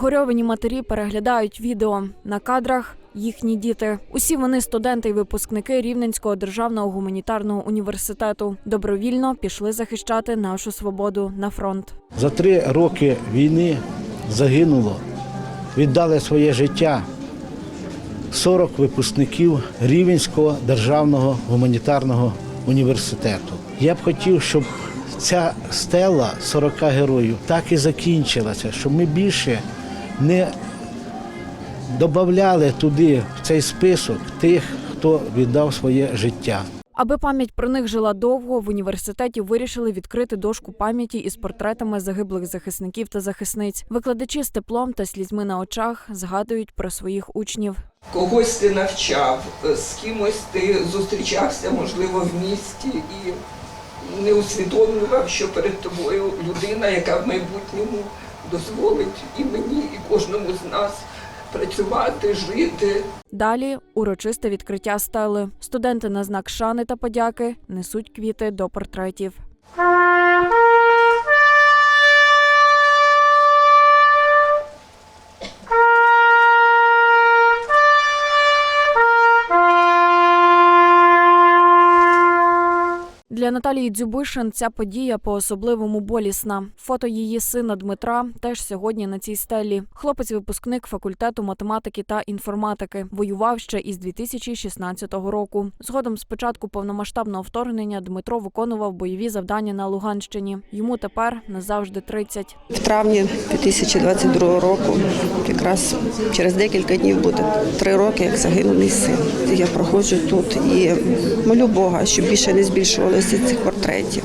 Згорьовані матері переглядають відео на кадрах. Їхні діти. Усі вони студенти і випускники Рівненського державного гуманітарного університету. Добровільно пішли захищати нашу свободу на фронт. За три роки війни загинуло, віддали своє життя 40 випускників Рівенського державного гуманітарного університету. Я б хотів, щоб ця стела 40 героїв так і закінчилася, щоб ми більше не додавали туди в цей список тих, хто віддав своє життя. Аби пам'ять про них жила довго, в університеті вирішили відкрити дошку пам'яті із портретами загиблих захисників та захисниць. Викладачі з теплом та слізьми на очах згадують про своїх учнів. когось ти навчав, з кимось ти зустрічався, можливо, в місті і не усвідомлював, що перед тобою людина, яка в майбутньому дозволить і мені, і кожному з нас працювати, жити. Далі урочисте відкриття стели. Студенти на знак шани та подяки несуть квіти до портретів. Для Наталії Дзюбишин ця подія по-особливому болісна. Фото її сина Дмитра теж сьогодні на цій стелі. Хлопець випускник факультету математики та інформатики. Воював ще із 2016 року. Згодом з початку повномасштабного вторгнення Дмитро виконував бойові завдання на Луганщині. Йому тепер назавжди 30. В травні 2022 року, якраз через декілька днів буде три роки, як загинув мій син. Я проходжу тут і молю Бога, щоб більше не збільшувалося цих портретів.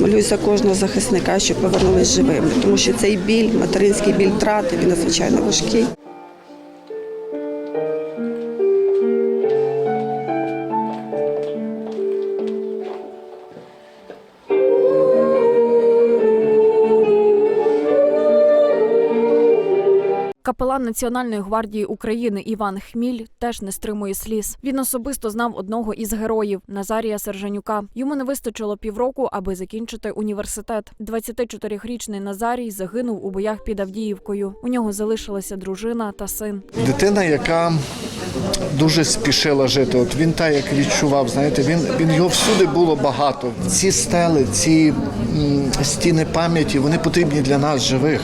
Молюсь за кожного захисника, щоб повернулись живими, тому що цей біль, материнський біль втрати, він надзвичайно важкий. Капелан Національної гвардії України Іван Хміль теж не стримує сліз. Він особисто знав одного із героїв Назарія Сержанюка. Йому не вистачило півроку, аби закінчити університет. 24-річний Назарій загинув у боях під Авдіївкою. У нього залишилася дружина та син. Дитина, яка дуже спішила жити. От він так як відчував, знаєте, він, він його всюди було багато. Ці стели, ці м, стіни пам'яті, вони потрібні для нас живих,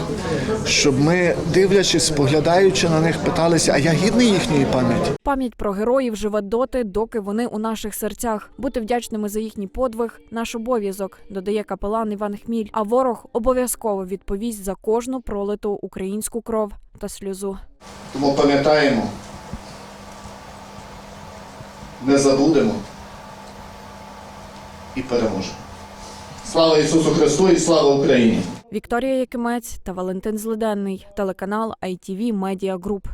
щоб ми, дивлячись, споглядаючи на них, питалися, а я гідний їхньої пам'яті. Пам'ять про героїв живе доти, доки вони у наших серцях. Бути вдячними за їхній подвиг наш обов'язок, додає капелан Іван Хміль. А ворог обов'язково відповість за кожну пролиту українську кров та сльозу. Тому пам'ятаємо, не забудемо і переможемо. Слава Ісусу Христу і слава Україні! Вікторія Якимець та Валентин Злиденний, телеканал ITV Media Group.